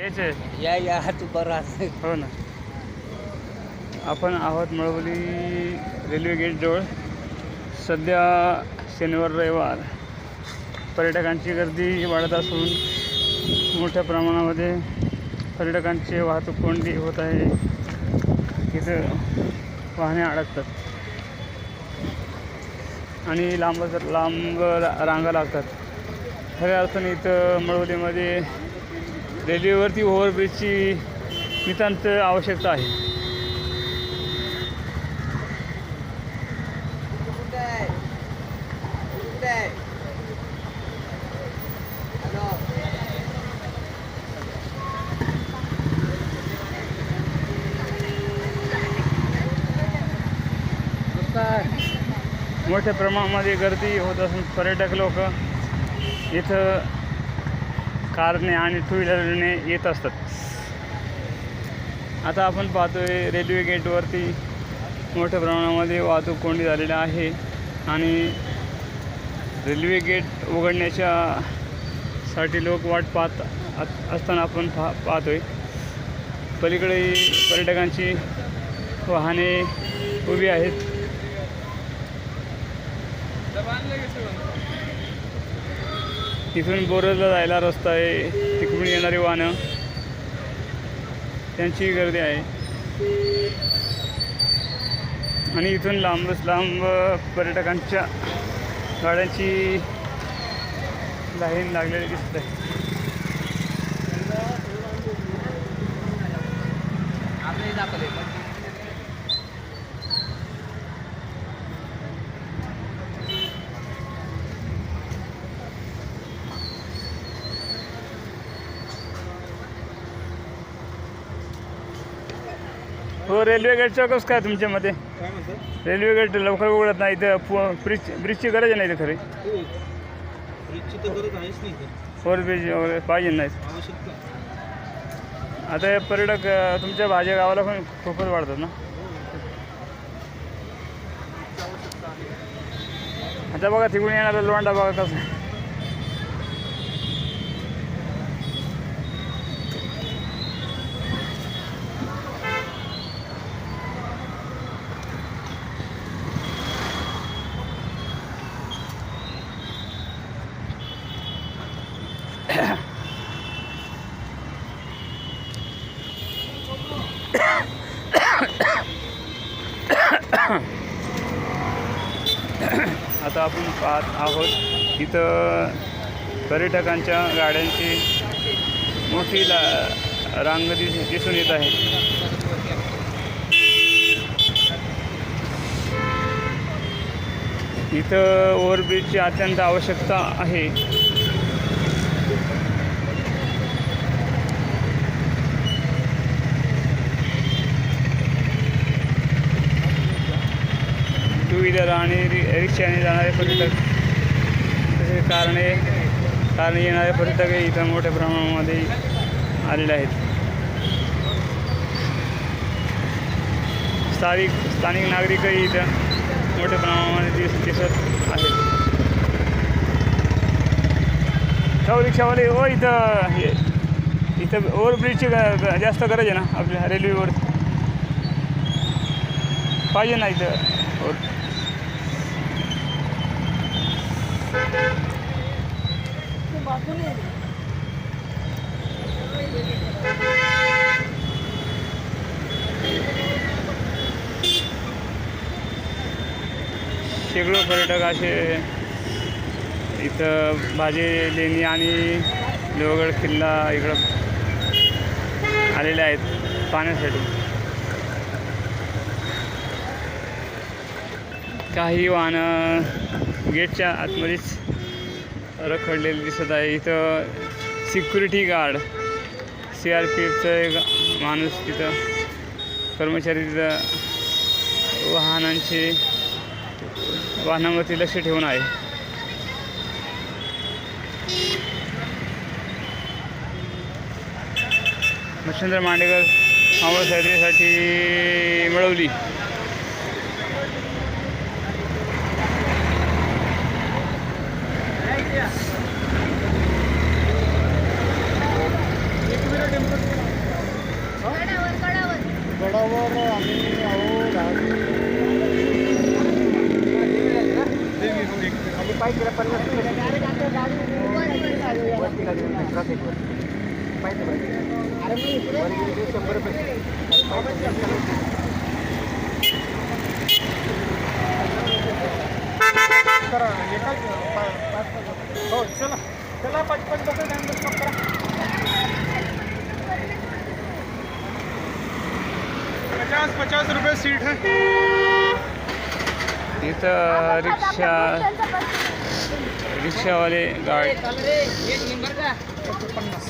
यायचे या या तू बरा हो ना. आपण आहोत मळवली रेल्वे गेटजवळ सध्या शनिवार रविवार. पर्यटकांची गर्दी वाढत असून मोठ्या प्रमाणामध्ये पर्यटकांची वाहतूक कोंडी होत आहे. इथं वाहने अडकतात. आणि लांब लांब रांगा लागतात. खऱ्या अर्थाने इथं मळवलीमध्ये रेल्वेवरती ओव्हरब्रिजची नितांत आवश्यकता आहे. मोठ्या प्रमाणामध्ये गर्दी होत असून पर्यटक लोक इथं कारने आणि टू व्हीलरने येत असतात. आता आपण पाहतोय रेल्वे गेटवरती मोठ्या प्रमाणामध्ये वाहतूक कोंडी झालेली आहे आणि रेल्वे गेट उघडण्याच्या साठी लोक वाट पाहत असताना आपण पा पाहतोय. पलीकडे पर्यटकांची वाहने उभी आहेत. इथून बोरजला जायला रस्ता आहे. तिकडून येणारी वाहनं. त्यांची गर्दी आहे. आणि इथून लांबच लांब पर्यटकांच्या गाड्यांची लाईन लागलेली दिसत आहे. हो रेल्वे गेटचं कसं काय तुमच्या मते काय म्हणतात रेल्वे गेट लवकर उघडत नाही इथं पु- ब्रिज ब्रिजची गरज नाही इथं खरी? फ्रीजची तर गरज आहेच नाही तर फोर ब्रिज वगैरे पाहिजे नाही आवश्यकता आता हे पर्यटक अं, तुमच्या भाज्या गावाला पण खूपच वाढतात ना? आता बघा तिकडून येणारा लोंडा बघा कसं आहे. आता आपण पाहत आहोत. इथं पर्यटकांच्या गाड्यांची मोठी ला रांग दिस दिसून येत आहे. इथं ओव्हरब्रिजची अत्यंत आवश्यकता आहे. व्हीलर आणि रि रिक्षाने जाणारे पर्यटक. तसेच कारणे कारणे येणारे पर्यटकही इथं मोठ्या प्रमाणामध्ये आलेले आहेत. स्थानिक स्थानिक नागरिकही इथं मोठ्या प्रमाणामध्ये दिस दिसत आहेत. हो रिक्षावाले हो इथं हे इथं ओव्हरब्रिजची जास्त गरज आहे ना आपल्या रेल्वेवर पाहिजे ना इथं. शेकडो पर्यटक असे इथं भाजी लेणी आणि लोहगड किल्ला इकडं आलेले आहेत पाहण्यासाठी. काही वाहनं गेटच्या आतमध्येच रखडलेली दिसत आहे. इथं security guard C R P एफचं एक माणूस तिथं कर्मचारी तिथं वाहनांची वाहनावरती लक्ष ठेवून आहे. मच्छिंद्र मांडेकर आम्हाला गडावर आम्ही आहो आणि पाय केला पन्नास पाहिजे शंभर रुपये. पचास पचास रुपये सीट है। इथं रिक्षा रिक्षावाले गाडी पन्नास